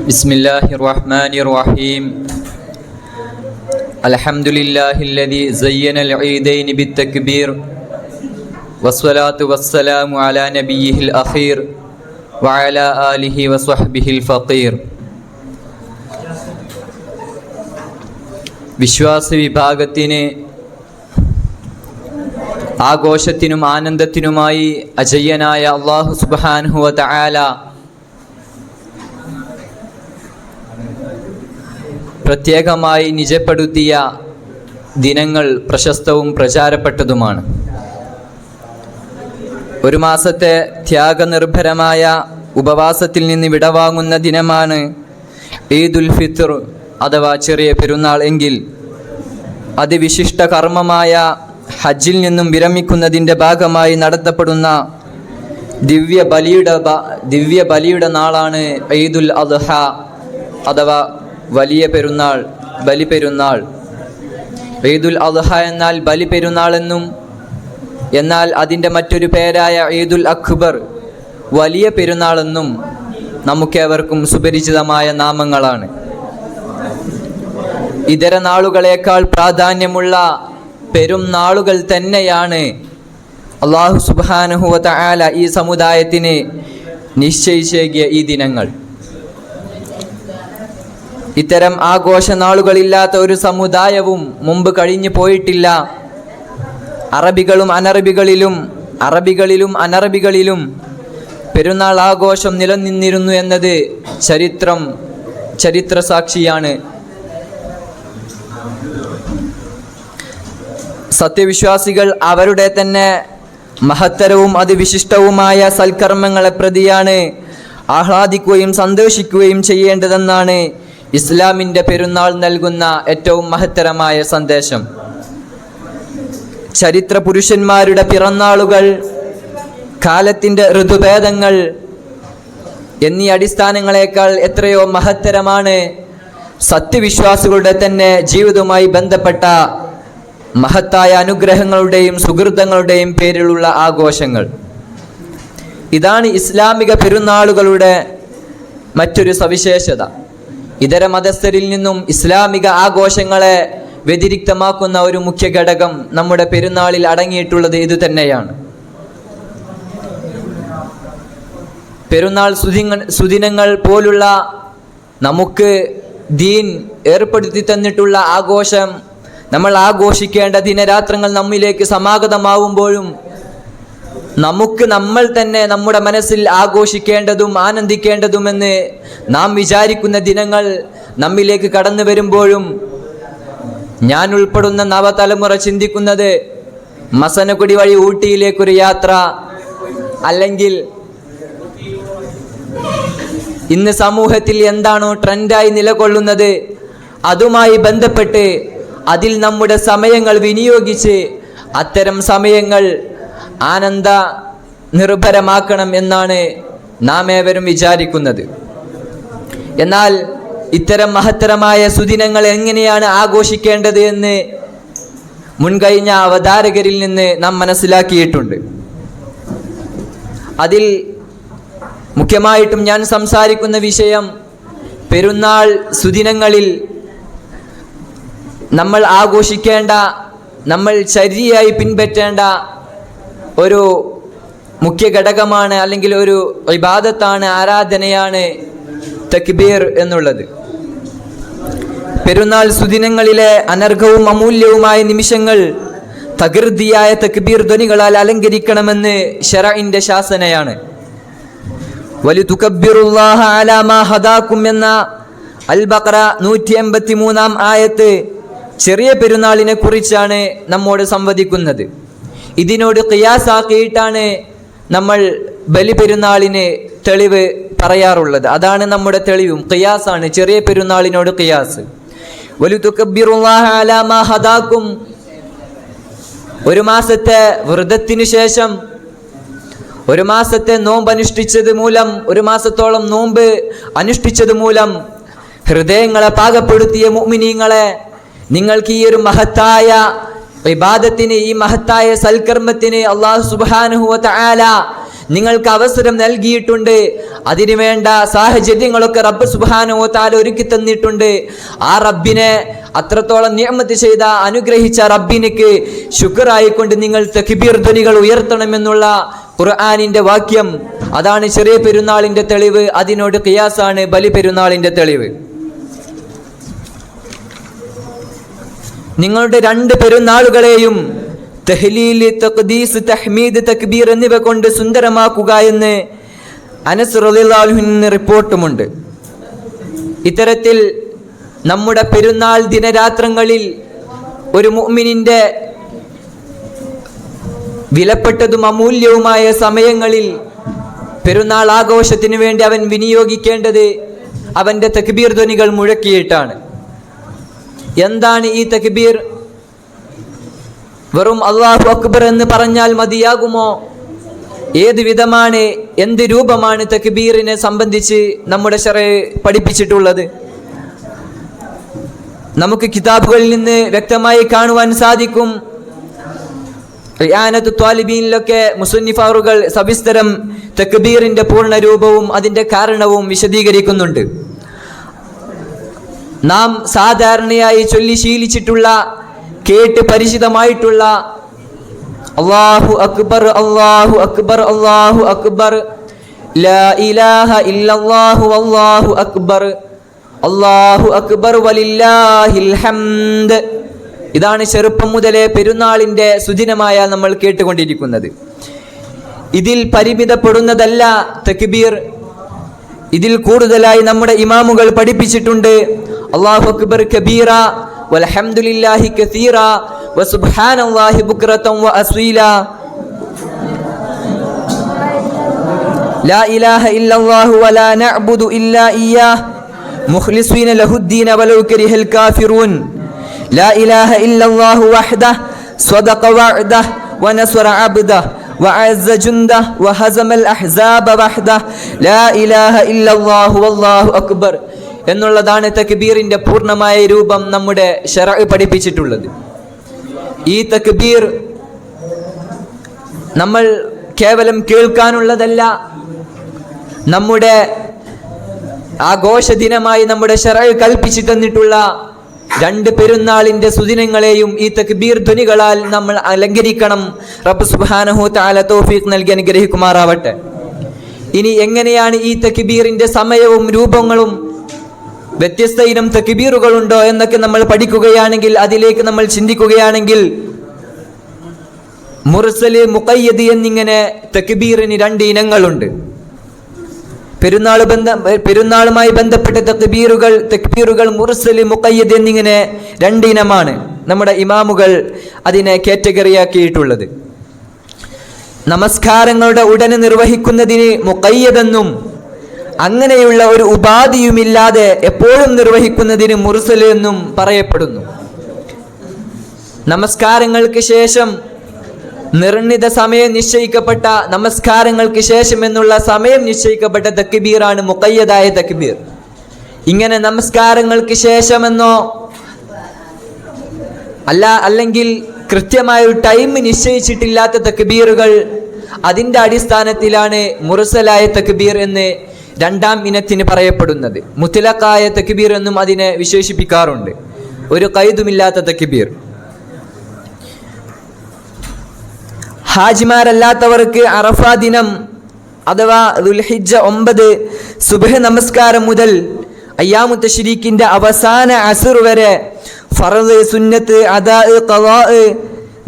بسم الله الرحمن الرحيم الحمد لله الذي زين العيدين بالتكبير والصلاة والسلام على نبيه الأخير وعلى آله وصحبه الفقير വിശ്വാസ വിഭാഗത്തിന് ആഘോഷത്തിനും ആനന്ദത്തിനുമായി അജയ്യനായ അള്ളാഹു സുബാനുഹുവ തആല പ്രത്യേകമായി നിജപ്പെടുത്തിയ ദിനങ്ങൾ പ്രശസ്തവും പ്രചാരപ്പെട്ടതുമാണ്. ഒരു മാസത്തെ ത്യാഗനിർഭരമായ ഉപവാസത്തിൽ നിന്ന് വിടവാങ്ങുന്ന ദിനമാണ് ഈദുൽ ഫിത്തർ അഥവാ ചെറിയ പെരുന്നാൾ എങ്കിൽ അതിവിശിഷ്ട കർമ്മമായ ഹജ്ജിൽ നിന്നും വിരമിക്കുന്നതിന്റെ ഭാഗമായി നടത്തപ്പെടുന്ന ദിവ്യ ബലിയുടെ ദിവ്യ ബലിയുടെ നാളാണ് ഈദുൽ അദ്ഹ അഥവാ വലിയ പെരുന്നാൾ ബലി പെരുന്നാൾ ഈദുൽ അദ്ഹ എന്നാൽ ബലി പെരുന്നാൾ എന്നും എന്നാൽ അതിന്റെ മറ്റൊരു പേരായ ഈദുൽ അക്ബർ വലിയ പെരുന്നാളെന്നും നമുക്കേവർക്കും സുപരിചിതമായ നാമങ്ങളാണ്. ഇതര നാളുകളേക്കാൾ പ്രാധാന്യമുള്ള പെരും നാളുകൾ തന്നെയാണ് അള്ളാഹു സുബാനുഹുവ തആല ഈ സമുദായത്തിന് നിശ്ചയിച്ചേകിയ ഈ ദിനങ്ങൾ. ഇത്തരം ആഘോഷനാളുകളില്ലാത്ത ഒരു സമുദായവും മുമ്പ് കഴിഞ്ഞു പോയിട്ടില്ല. അറബികളും അനറബികളിലും അറബികളിലും അനറബികളിലും പെരുന്നാൾ ആഘോഷം നിലനിന്നിരുന്നു എന്നത് ചരിത്രം ചരിത്ര സാക്ഷിയാണ്. സത്യവിശ്വാസികൾ അവരുടെ തന്നെ മഹത്തരവും അതിവിശിഷ്ടവുമായ സൽക്കർമ്മങ്ങളെ പ്രതിയാണ് ആഹ്ലാദിക്കുകയും സന്തോഷിക്കുകയും ചെയ്യേണ്ടതെന്നാണ് ഇസ്ലാമിന്റെ പെരുന്നാൾ നൽകുന്ന ഏറ്റവും മഹത്തരമായ സന്ദേശം. ചരിത്ര പുരുഷന്മാരുടെ പിറന്നാളുകൾ കാലത്തിന്റെ ഋതുഭേദങ്ങൾ എന്നീ അടിസ്ഥാനങ്ങളെക്കാൾ എത്രയോ മഹത്തരമാണ് സത്യവിശ്വാസികളുടെ തന്നെ ജീവിതവുമായി ബന്ധപ്പെട്ട മഹത്തായ അനുഗ്രഹങ്ങളുടെയും സുഹൃതങ്ങളുടെയും പേരിലുള്ള ആഘോഷങ്ങൾ. ഇതാണ് ഇസ്ലാമിക പെരുന്നാളുകളുടെ മറ്റൊരു സവിശേഷത. ഇതര മതസ്ഥരിൽ നിന്നും ഇസ്ലാമിക ആഘോഷങ്ങളെ വ്യതിരിക്തമാക്കുന്ന ഒരു മുഖ്യ ഘടകം നമ്മുടെ പെരുന്നാളിൽ അടങ്ങിയിട്ടുള്ളത് ഇത് തന്നെയാണ്. പെരുന്നാൾ സുദിനങ്ങൾ പോലുള്ള നമുക്ക് ദീൻ ഏർപ്പെടുത്തി തന്നിട്ടുള്ള ആഘോഷം നമ്മൾ ആഘോഷിക്കേണ്ട ദിനരാത്രങ്ങൾ നമ്മിലേക്ക് സമാഗതമാവുമ്പോഴും നമുക്ക് നമ്മൾ തന്നെ നമ്മുടെ മനസ്സിൽ ആഘോഷിക്കേണ്ടതും ആനന്ദിക്കേണ്ടതുമെന്ന് നാം വിചാരിക്കുന്ന ദിനങ്ങൾ നമ്മിലേക്ക് കടന്നു വരുമ്പോഴും ഞാൻ ഉൾപ്പെടുന്ന നവതലമുറ ചിന്തിക്കുന്നത് മസനക്കുടി വഴി ഊട്ടിയിലേക്കൊരു യാത്ര അല്ലെങ്കിൽ ഇന്ന് സമൂഹത്തിൽ എന്താണോ ട്രെൻഡായി നിലകൊള്ളുന്നത് അതുമായി ബന്ധപ്പെട്ട് അതിൽ നമ്മുടെ സമയങ്ങൾ വിനിയോഗിച്ച് അത്തരം സമയങ്ങൾ ആനന്ദ നിർഭരമാക്കണം എന്നാണ് നാം ഏവരും വിചാരിക്കുന്നത്. എന്നാൽ ഇത്തരം മഹത്തരമായ സുദിനങ്ങൾ എങ്ങനെയാണ് ആഘോഷിക്കേണ്ടത് എന്ന് മുൻകഴിഞ്ഞ അവതാരകരിൽ നിന്ന് നാം മനസ്സിലാക്കിയിട്ടുണ്ട്. അതിൽ മുഖ്യമായിട്ടും ഞാൻ സംസാരിക്കുന്ന വിഷയം പെരുന്നാൾ സുദിനങ്ങളിൽ നമ്മൾ ആഘോഷിക്കേണ്ട നമ്മൾ ശരിയായി പിൻപറ്റേണ്ട ഒരു മുഖ്യ ഘടകമാണ് അല്ലെങ്കിൽ ഒരു ഇബാദത്താണ് ആരാധനയാണ് തക്ബീർ എന്നുള്ളത്. പെരുന്നാൾ സുദിനങ്ങളിലെ അനർഘവും അമൂല്യവുമായ നിമിഷങ്ങൾ തകൃതിയായ തക്ബീർ ധ്വനികളാൽ അലങ്കരിക്കണമെന്ന് ഷെറഇന്റെ ശാസനയാണ്. വലി തുക്കബിറുല്ലാഹ ഹദാക്കും എന്ന അൽ ബഖറ നൂറ്റി എൺപത്തി മൂന്നാം ആയത്ത് ചെറിയ പെരുന്നാളിനെ കുറിച്ചാണ് നമ്മോട് സംവദിക്കുന്നത്. ഇതിനോട് ഖിയാസാക്കിയിട്ടാണ് നമ്മൾ ബലി പെരുന്നാളിന് തെളിവ് പറയാറുള്ളത്. അതാണ് നമ്മുടെ തെളിവും. ഖിയാസാണ് ചെറിയ പെരുന്നാളിനോട് ഖിയാസ്. ഹദാക്കും ഒരു മാസത്തെ വ്രതത്തിനു ശേഷം ഒരു മാസത്തെ നോമ്പ് അനുഷ്ഠിച്ചത് മൂലം ഒരു മാസത്തോളം നോമ്പ് അനുഷ്ഠിച്ചത് മൂലം ഹൃദയങ്ങളെ പാകപ്പെടുത്തിയ മുഅ്മിനീങ്ങളെ നിങ്ങൾക്ക് ഈ ഒരു മഹത്തായ ഇബാദത്തിന് ഈ മഹത്തായ സൽക്കർമ്മത്തിന് അള്ളാഹു തആല നിങ്ങൾക്ക് അവസരം നൽകിയിട്ടുണ്ട്. അതിനുവേണ്ട സാഹചര്യങ്ങളൊക്കെ റബ്ബ് സുബാനോ താല ഒരുക്കി തന്നിട്ടുണ്ട്. ആ റബ്ബിനെ അത്രത്തോളം നിയമത്ത് ചെയ്ത അനുഗ്രഹിച്ച റബ്ബിനിക്ക് ശുക്രായിക്കൊണ്ട് നിങ്ങൾ തക്ബീർ ധ്വനികൾ ഉയർത്തണമെന്നുള്ള ഖുർആാനിന്റെ വാക്യം. അതാണ് ചെറിയ പെരുന്നാളിന്റെ തെളിവ് അതിനോട് കിയാസാണ് ബലി പെരുന്നാളിന്റെ തെളിവ്. നിങ്ങളുടെ രണ്ട് പെരുന്നാളുകളെയും തെഹ്ലീൽ തഖ്ദീസ് തഹ്മീദ് തക്ബീർ എന്നിവ കൊണ്ട് സുന്ദരമാക്കുക എന്ന് അനസ് റളിയല്ലാഹുവിന് റിപ്പോർട്ടുമുണ്ട്. ഇത്തരത്തിൽ നമ്മുടെ പെരുന്നാൾ ദിനരാത്രങ്ങളിൽ ഒരു മുഅ്മിനിന്റെ വിലപ്പെട്ടതും അമൂല്യവുമായ സമയങ്ങളിൽ പെരുന്നാൾ ആഘോഷത്തിന് വേണ്ടി അവൻ വിനിയോഗിക്കേണ്ടത് അവന്റെ തക്ബീർ ധ്വനികൾ മുഴക്കിയിട്ടാണ്. എന്താണ് ഈ തക്ബീർ? വെറും അള്ളാഹു അക്ബർ എന്ന് പറഞ്ഞാൽ മതിയാകുമോ? ഏത് വിധമാണ് എന്ത് രൂപമാണ് തക്ബീറിനെ സംബന്ധിച്ച് നമ്മുടെ ഷറ പഠിപ്പിച്ചിട്ടുള്ളത്? നമുക്ക് കിതാബുകളിൽ നിന്ന് വ്യക്തമായി കാണുവാൻ സാധിക്കും. റിയാനത്ത് ത്വാലിബീനിലൊക്കെ മുസന്നിഫാറുകൾ സവിസ്തരം തക്ബീറിന്റെ പൂർണ രൂപവും അതിന്റെ കാരണവും വിശദീകരിക്കുന്നുണ്ട്. നാം സാധാരണയായി ചൊല്ലി ശീലിച്ചിട്ടുള്ള കേട്ട് പരിചിതമായിട്ടുള്ള അള്ളാഹു അക്ബർ അള്ളാഹു അക്ബർ അള്ളാഹു അക്ബർ ഇലാഹ അക്ബർ അക്ബർ വലില്ലാഹിൽ ഹംദ്. ഇതാണ് ചെറുപ്പം മുതലേ പെരുന്നാളിന്റെ സുദിനമായ നമ്മൾ കേട്ടുകൊണ്ടിരിക്കുന്നത്. ഇതിൽ പരിമിതപ്പെടുന്നതല്ല തക്ബീർ. ഇതിൽ കൂടുതലായി നമ്മുടെ ഇമാമുകൾ പഠിപ്പിച്ചിട്ടുണ്ട് അള്ളാഹു അക്ബർ കബീറ വൽഹംദുലില്ലാഹി കസീറ വസുബ്ഹാനല്ലാഹി ബുക്രതൻ വഅസ്വീല لا إله إلا الله ولا نعبد إلا إياه مخلصين له الدين ولو كره الكافرون لا إله إلا الله وحده صدق وعده ونصر عبده وعز جنده وهزم الأحزاب وحده لا إله إلا الله والله أكبر എന്നുള്ളതാണ് തക്ബീറിന്റെ പൂർണ്ണമായ രൂപം നമ്മുടെ ഷറ പഠിപ്പിച്ചിട്ടുള്ളത് ഈ തക്ബീർ നമ്മൾ കേവലം കേൾക്കാനുള്ളതല്ല നമ്മുടെ ആഘോഷ ദിനമായി നമ്മുടെ ഷറ കൽപ്പിച്ചു തന്നിട്ടുള്ള രണ്ട് പെരുന്നാളിന്റെ സുദിനങ്ങളെയും ഈ തക്ബീർ ധ്വനികളാൽ നമ്മൾ അലങ്കരിക്കണം. റബ്ബ് സുബ്ഹാനഹു താല തോഫീഖ് നൽകി അനുഗ്രഹിക്കുമാറാവട്ടെ. ഇനി എങ്ങനെയാണ് ഈ തക്ബീറിന്റെ സമയവും രൂപങ്ങളും വ്യത്യസ്ത ഇനം തക്ബീറുകളുണ്ടോ എന്നൊക്കെ നമ്മൾ പഠിക്കുകയാണെങ്കിൽ അതിലേക്ക് നമ്മൾ ചിന്തിക്കുകയാണെങ്കിൽ മുർസൽ മുക്കയ്യദ് എന്നിങ്ങനെ തക്ബീറിന് രണ്ട് ഇനങ്ങളുണ്ട്. പെരുന്നാൾ ബന്ധ പെരുന്നാളുമായി ബന്ധപ്പെട്ട തക്ബീറുകൾ തക്ബീറുകൾ മുർസലി മുഖയ്യദ് എന്നിങ്ങനെ രണ്ടിനമാണ് നമ്മുടെ ഇമാമുകൾ അതിനെ കാറ്റഗറിയാക്കിയിട്ടുള്ളത്. നമസ്കാരങ്ങളുടെ ഉടനെ നിർവഹിക്കുന്നതിന് മുക്കയ്യതെന്നും അങ്ങനെയുള്ള ഒരു ഉപാധിയുമില്ലാതെ എപ്പോഴും നിർവഹിക്കുന്നതിന് മുർസൽ എന്നും പറയപ്പെടുന്നു. നമസ്കാരങ്ങൾക്ക് ശേഷം നിർണിത സമയം നിശ്ചയിക്കപ്പെട്ട നമസ്കാരങ്ങൾക്ക് ശേഷം എന്നുള്ള സമയം നിശ്ചയിക്കപ്പെട്ട തക്കിബീറാണ് മുക്കയ്യതായ തക്കിബീർ ഇങ്ങനെ നമസ്കാരങ്ങൾക്ക് ശേഷമെന്നോ അല്ല അല്ലെങ്കിൽ കൃത്യമായ ഒരു ടൈം നിശ്ചയിച്ചിട്ടില്ലാത്ത തക്ബീറുകൾ അതിന്റെ അടിസ്ഥാനത്തിലാണ് മുറസലായ തക്ബീർ എന്ന് രണ്ടാം ഇനത്തിന് പറയപ്പെടുന്നത്. മുത്തലക്കായ തക്ബീർ എന്നും അതിനെ വിശേഷിപ്പിക്കാറുണ്ട്. ഒരു കൈതുമില്ലാത്ത തക്ബീർ. ഹാജിമാരല്ലാത്തവർക്ക് അറഫ ദിനം അഥവാ ദുൽഹിജ ഒമ്പത് സുബഹ നമസ്കാരം മുതൽ അയ്യാമു തഷരീഖിന്റെ അവസാന അസുർ വരെ ഫറദ് സുന്നത്ത് അദാ കവാ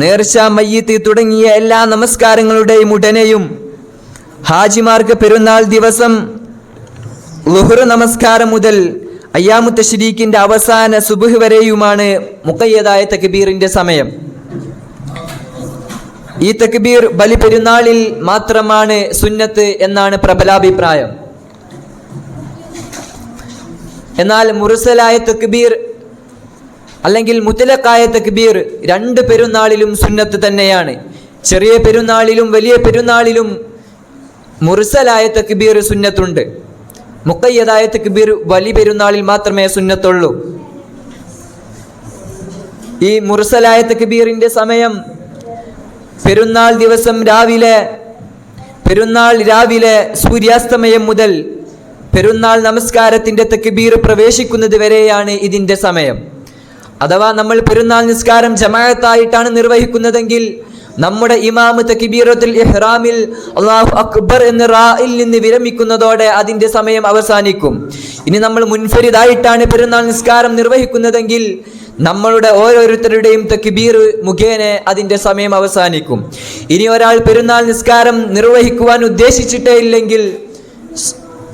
നേർച്ച മയ്യത്ത് തുടങ്ങിയ എല്ലാ നമസ്കാരങ്ങളുടെയും ഉടനെയും ഹാജിമാർക്ക് പെരുന്നാൾ ദിവസം ലുഹുർ നമസ്കാരം മുതൽ അയ്യാമു തഷരീഖിന്റെ അവസാന സുബഹ് വരെയുമാണ് മുക്കയ്യതായ തക്ബീറിന്റെ സമയം. ഈ തക്ബീർ ബലി പെരുന്നാളിൽ മാത്രമാണ് സുന്നത്ത് എന്നാണ് പ്രബലാഭിപ്രായം. എന്നാൽ മുറുസലായ തക്ബീർ അല്ലെങ്കിൽ മുത്തലക്കായ തക്ബീർ രണ്ട് പെരുന്നാളിലും സുന്നത്ത് തന്നെയാണ്. ചെറിയ പെരുന്നാളിലും വലിയ പെരുന്നാളിലും മുറുസലായ തക്ബീർ സുന്നത്തുണ്ട്. മുക്കയ്യതായ തക്ബീർ വലിയ പെരുന്നാളിൽ മാത്രമേ സുന്നത്തുള്ളൂ. ഈ മുറുസലായ തക്ബീറിന്റെ സമയം പെരുന്നാൾ ദിവസം രാവിലെ പെരുന്നാൾ രാവിലെ സൂര്യാസ്തമയം മുതൽ പെരുന്നാൾ നമസ്കാരത്തിന്റെ തക്ബീർ പ്രവേശിക്കുന്നത് വരെയാണ് ഇതിന്റെ സമയം. അഥവാ നമ്മൾ പെരുന്നാൾ നിസ്കാരം ജമാഅത്തായിട്ടാണ് നിർവഹിക്കുന്നതെങ്കിൽ നമ്മുടെ ഇമാമ തക്ബീറത്തുൽ ഇഹ്റാമിൽ അള്ളാഹു അക്ബർ എന്ന റായിൽ നിന്ന് വിരമിക്കുന്നതോടെ അതിന്റെ സമയം അവസാനിക്കും. ഇനി നമ്മൾ മുൻഫരിതായിട്ടാണ് പെരുന്നാൾ നിസ്കാരം നിർവഹിക്കുന്നതെങ്കിൽ നമ്മളുടെ ഓരോരുത്തരുടെയും തക്ബീർ മുഖേന അതിന്റെ സമയം അവസാനിക്കും. ഇനി ഒരാൾ പെരുന്നാൾ നിസ്കാരം നിർവഹിക്കുവാൻ ഉദ്ദേശിച്ചിട്ടേ ഇല്ലെങ്കിൽ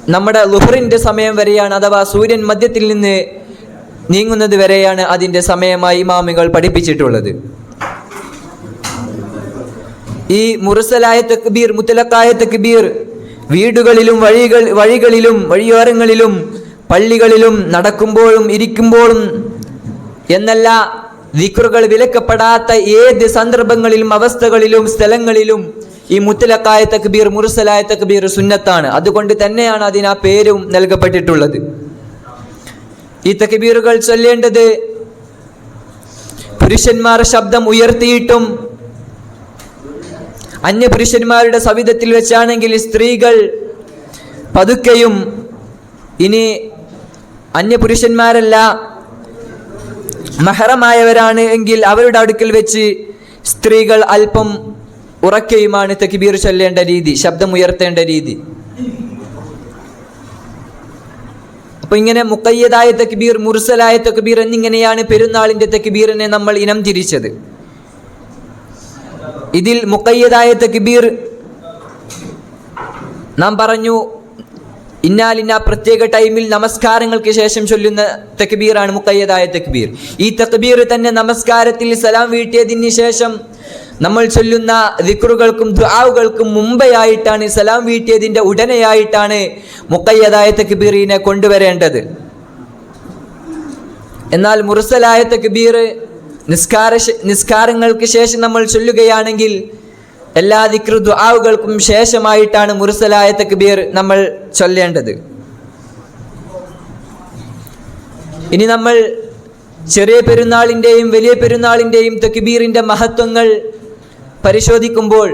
നമ്മുടെ ലുഹറിന്റെ സമയം വരെയാണ് അഥവാ സൂര്യൻ മധ്യത്തിൽ നിന്ന് നീങ്ങുന്നത് വരെയാണ് അതിന്റെ സമയമായി ഇമാമികൾ പഠിപ്പിച്ചിട്ടുള്ളത്. ഈ മുറസലായ തക്ബീർ മുത്തലക്കായ തക്ബീർ വീടുകളിലും വഴികൾ വഴികളിലും വഴിയോരങ്ങളിലും പള്ളികളിലും നടക്കുമ്പോഴും ഇരിക്കുമ്പോഴും എന്നല്ല ദിക്റുകൾ വിലക്കപ്പെടാത്ത ഏത് സന്ദർഭങ്ങളിലും അവസ്ഥകളിലും സ്ഥലങ്ങളിലും ഈ മുത്തലക്കായ തക്ബീർ മുറുസലായ തക്ബീർ സുന്നത്താണ്. അതുകൊണ്ട് തന്നെയാണ് അതിന് ആ പേരും നൽകപ്പെട്ടിട്ടുള്ളത്. ഈ തക്ബീറുകൾ ചൊല്ലേണ്ടത് പുരുഷന്മാർ ശബ്ദം ഉയർത്തിയിട്ടും അന്യ പുരുഷന്മാരുടെ സവിധത്തിൽ വെച്ചാണെങ്കിൽ സ്ത്രീകൾ പതുക്കെയും ഇനി അന്യപുരുഷന്മാരല്ല മഹറമായവരാണ് എങ്കിൽ അവരുടെ അടുക്കൽ വെച്ച് സ്ത്രീകൾ അല്പം ഉറക്കെയുമാണ് തക്ബീർ ചൊല്ലേണ്ട രീതി ശബ്ദം ഉയർത്തേണ്ട രീതി. അപ്പൊ ഇങ്ങനെ മുക്കയ്യതായ തക്ബീർ മുർസലായ തക്ബീർ എന്നിങ്ങനെയാണ് പെരുന്നാളിന്റെ തക്ബീറിനെ നമ്മൾ ഇനം തിരിച്ചത്. ഇതിൽ മുക്കയ്യതായ തക്ബീർ നാം പറഞ്ഞു ഇന്നാലിന്ന പ്രത്യേക ടൈമിൽ നമസ്കാരങ്ങൾക്ക് ശേഷം ചൊല്ലുന്ന തക്ബീറാണ് മുക്കയ്യതായ തക്ബീർ. ഈ തക്ബീർ തന്നെ നമസ്കാരത്തിൽ സലാം വീട്ടിയതിന് ശേഷം നമ്മൾ ചൊല്ലുന്ന ദിക്റുകൾക്കും ദുആവുകൾക്കും മുമ്പെയായിട്ടാണ് സലാം വീട്ടിയതിന്റെ ഉടനെയായിട്ടാണ് മുക്കയ്യതായ തക്ബീറിനെ കൊണ്ടുവരേണ്ടത്. എന്നാൽ മുർസലായ തക്ബീർ നിസ്കാര നിസ്കാരങ്ങൾക്ക് ശേഷം നമ്മൾ ചൊല്ലുകയാണെങ്കിൽ എല്ലാ ദിക്ർ ദുആവുകൾക്കും ശേഷമായിട്ടാണ് മുർസലായ തക്ബീർ നമ്മൾ ചൊല്ലേണ്ടത്. ഇനി നമ്മൾ ചെറിയ പെരുന്നാളിന്റെയും വലിയ പെരുന്നാളിന്റെയും തക്ബീറിന്റെ മഹത്വങ്ങൾ പരിശോധിക്കുമ്പോൾ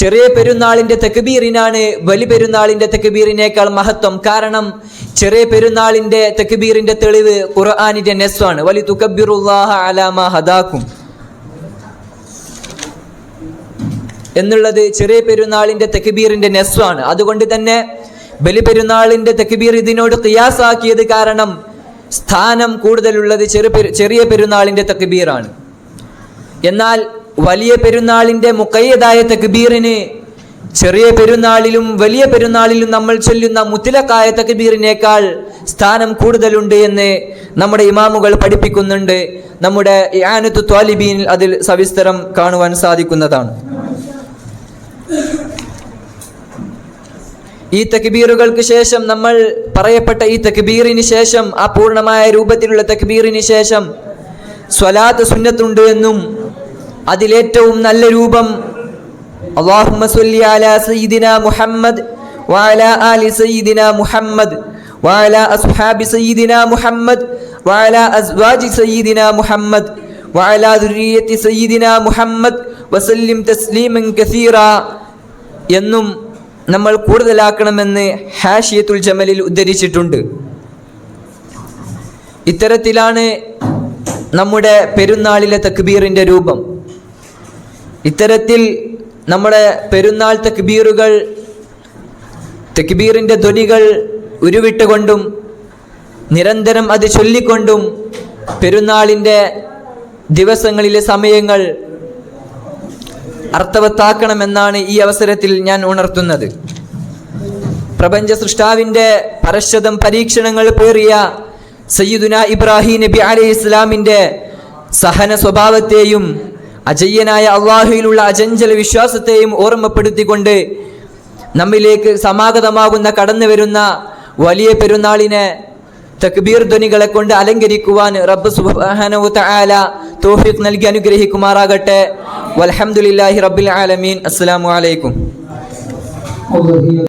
ചെറിയ പെരുന്നാളിന്റെ തക്ബീറിനാണ് വലിയ പെരുന്നാളിന്റെ തക്ബീറിനേക്കാൾ മഹത്വം. കാരണം ചെറിയ പെരുന്നാളിന്റെ തക്ബീറിന്റെ തെളിവ് ഖുർആാനിന്റെ നെസ്വാണ്. വലി തുക്കബിറുല്ലാഹ അലാമ ഹദാക്കും എന്നുള്ളത് ചെറിയ പെരുന്നാളിന്റെ തെക്കുബീറിന്റെ നെസ്വാണ്. അതുകൊണ്ട് തന്നെ ബലി പെരുന്നാളിന്റെ തക്ബീർ ഇതിനോട് ഖിയാസാക്കിയത് കാരണം സ്ഥാനം കൂടുതലുള്ളത് ചെറു ചെറിയ പെരുന്നാളിന്റെ തെക്കുബീറാണ് എന്നാൽ വലിയ പെരുന്നാളിന്റെ മുക്കയ്യതായ തെക്കുബീറിന് ചെറിയ പെരുന്നാളിലും വലിയ പെരുന്നാളിലും നമ്മൾ ചൊല്ലുന്ന മുത്തിലക്കായ തക്ബീറിനേക്കാൾ സ്ഥാനം കൂടുതലുണ്ട് എന്ന് നമ്മുടെ ഇമാമുകൾ പഠിപ്പിക്കുന്നുണ്ട്. നമ്മുടെ ആനത്ത് ത്വാലിബീനിൽ അതിൽ സവിസ്തരം കാണുവാൻ സാധിക്കുന്നതാണ്. ഈ തക്ബീറുകൾക്ക് ശേഷം നമ്മൾ പറയപ്പെട്ട ഈ തക്ബീറിന് ശേഷം ആ പൂർണമായ രൂപത്തിലുള്ള തക്ബീറിന് ശേഷം സ്വലാത്ത് സുന്നത്തുണ്ട് എന്നും അതിലേറ്റവും നല്ല രൂപം അള്ളാഹുമ്മ സല്ലി മുഹമ്മദ് ആലി മുഹമ്മദ് അസ്ഹാബി മുഹമ്മദ് അസ്വാജി മുഹമ്മദ് മുഹമ്മദ് വസല്ലിം തസ്ലീമൻ കസീറ എന്നും നമ്മൾ കൂടുതലാക്കണമെന്ന് ഹാഷിയത്തുൽ ജമലിൽ ഉദ്ധരിച്ചിട്ടുണ്ട്. ഇത്തരത്തിലാണ് നമ്മുടെ പെരുന്നാളിലെ തക്ബീറിന്റെ രൂപം. ഇത്തരത്തിൽ നമ്മുടെ പെരുന്നാൾ തക്ബീറുകൾ തക്ബീറിന്റെ ധ്വനികൾ ഉരുവിട്ടുകൊണ്ടും നിരന്തരം അത് ചൊല്ലിക്കൊണ്ടും പെരുന്നാളിന്റെ ദിവസങ്ങളിലെ സമയങ്ങൾ അർത്ഥവത്താക്കണമെന്നാണ് ഈ അവസരത്തിൽ ഞാൻ ഉണർത്തുന്നത്. പ്രപഞ്ച സൃഷ്ടാവിന്റെ പരശ്വതം പരീക്ഷണങ്ങൾ പേറിയ സയ്യിദുന ഇബ്രാഹിം നബി അലി ഇസ്ലാമിന്റെ സഹന സ്വഭാവത്തെയും അജയ്യനായ അള്ളാഹുയിലുള്ള അചഞ്ചല വിശ്വാസത്തെയും ഓർമ്മപ്പെടുത്തിക്കൊണ്ട് നമ്മിലേക്ക് സമാഗതമാകുന്ന കടന്നു വരുന്ന വലിയ പെരുന്നാളിനെ തക്ബീർ ധ്വനികളെ കൊണ്ട് അലങ്കരിക്കുവാൻ റബ്ബ് സുബ്ഹാനഹു തആല തൗഫീഖ് നൽകി അനുഗ്രഹിക്കുമാറാകട്ടെ. വൽഹംദുലില്ലാഹി റബ്ബിൽ ആലമീൻ. അസ്സലാമു അലൈക്കും.